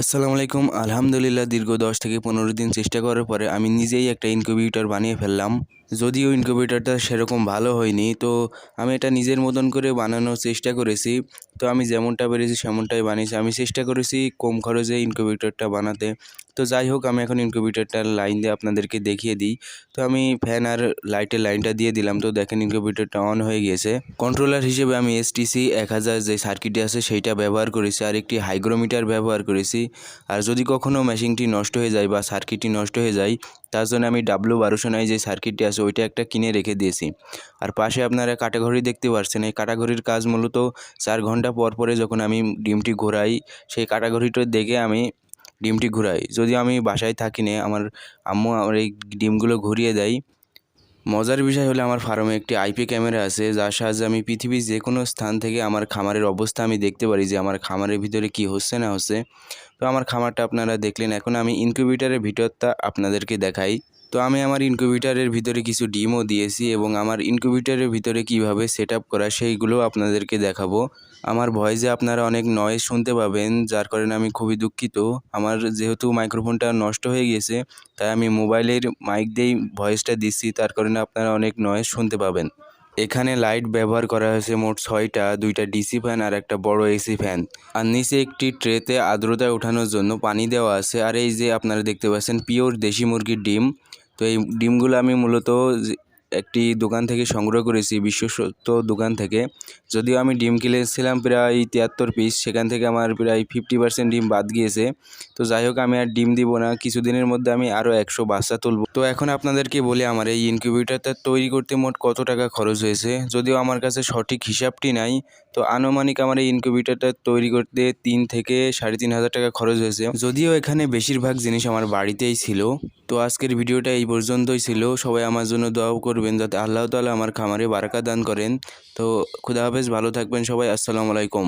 আসসালামু আলাইকুম। আলহামদুলিল্লাহ, দীর্ঘ দশ থেকে পনেরো দিন চেষ্টা করার পরে আমি নিজেই একটা ইনকিউবেটর বানিয়ে ফেললাম। যদিও ইনকিউবেটরটা সেরকম ভালো হয়নি, তো আমি এটা নিজের মতন করে বানানোর চেষ্টা করেছি। তো আমি যেমনটা পেরেছি সেমনটাই বানিয়েছি। আমি চেষ্টা করেছি কম খরচে ইনকিউবেটরটা বানাতে। তো যাই হোক, আমি এখন ইনকিউবেটরটার লাইন দিয়ে আপনাদেরকে দেখিয়ে দিই। তো আমি ফ্যান আর লাইটের লাইনটা দিয়ে দিলাম। তো দেখেন ইনকিউবেটরটা অন হয়ে গিয়েছে। কন্ট্রোলার হিসেবে আমি এসটিসি এক হাজার যে সার্কিটটি আছে, সেইটা ব্যবহার করেছি আর একটি হাইগ্রোমিটার ব্যবহার করেছি। আর যদি কখনও মেশিনটি নষ্ট হয়ে যায় বা সার্কিটটি নষ্ট হয়ে যায় তার জন্য আমি ডাব্লু বারোশো নয় যে সার্কিটটি আছে, ওইটা একটা কিনে রেখে দিয়েছি। আর পাশে আপনারা কাটাঘড়ি দেখতে পাচ্ছেন এই কাটাঘড়ির কাজ মূলত চার ঘণ্টা পর পরে যখন আমি ডিমটি ঘোরাই, সেই কাটাঘড়িটা দেখে আমি ডিমটি ঘুরাই। যদি আমি বাসায় থাকি না আমার আম্মু আমার এই ডিমগুলো ঘুরিয়ে দেয় মজার বিষয় হলো আমার ফার্মে একটি আইপি ক্যামেরা আছে, যার সাহায্যে আমি পৃথিবীর যে কোনো স্থান থেকে আমার খামারের অবস্থা আমি দেখতে পারি যে আমার খামারের ভিতরে কি হচ্ছে না হচ্ছে। তো আমার খামারটা আপনারা দেখলেন, এখন আমি ইনকিউবেটারের ভিতরটা আপনাদেরকে দেখাই। তো আমি আমার ইনকিউবেটারের ভিতরে কিছু ডিমও দিয়েছি এবং আমার ইনকিউবেটারের ভিতরে কীভাবে সেট আপ করা সেইগুলো আপনাদেরকে দেখাবো। আমার ভয়েসে আপনারা অনেক নয়েজ শুনতে পাবেন, যার কারণে আমি খুবই দুঃখিত। আমার যেহেতু মাইক্রোফোনটা নষ্ট হয়ে গেছে, তাই আমি মোবাইলের মাইক দিয়েই ভয়েসটা দিচ্ছি, তার কারণে আপনারা অনেক নয়েজ শুনতে পাবেন। এখানে লাইট ব্যবহার করা হয়েছে মোট ছয়টা, দুইটা ডিসি ফ্যান আর একটা বড় এসি ফ্যান। আর নিচে একটি ট্রেতে আর্দ্রতা ওঠানোর জন্য পানি দেওয়া আছে। আর এই যে আপনারা দেখতে পাচ্ছেন পিওর দেশি মুরগির ডিম। তো এই ডিমগুলো আমি মূলত একটি দোকান থেকে সংগ্রহ করেছি, বিশ্বস্ত দোকান থেকে। যদিও আমি ডিম কিনেছিলাম প্রায় তিয়াত্তর পিস সেখান থেকে আমার প্রায় ফিফটি পার্সেন্ট ডিম বাদ গিয়েছে। তো যাই হোক, আমি আর ডিম দিব না, কিছুদিনের মধ্যে আমি আরও একশো বাচ্চা তুলব। তো এখন আপনাদেরকে বলি, আমার এই ইনকিউবেটরটা তৈরি করতে মোট কত টাকা খরচ হয়েছে? যদিও আমার কাছে সঠিক হিসাবটি নাই, তো আনুমানিক আমার এই ইনকিউবেটরটা তৈরি করতে তিন থেকে সাড়ে তিন হাজার টাকা খরচ হয়েছে। যদিও এখানে বেশিরভাগ জিনিস আমার বাড়িতেই ছিল, তো আজকের ভিডিওটা এই পর্যন্তই ছিল। সবাই আমার জন্য দোয়াও করবেন যাতে আল্লাহ তালা আমার খামারে বারাকা দান করেন। তো খুদা হাফেজ, ভালো থাকবেন সবাই। আসসালামু আলাইকুম।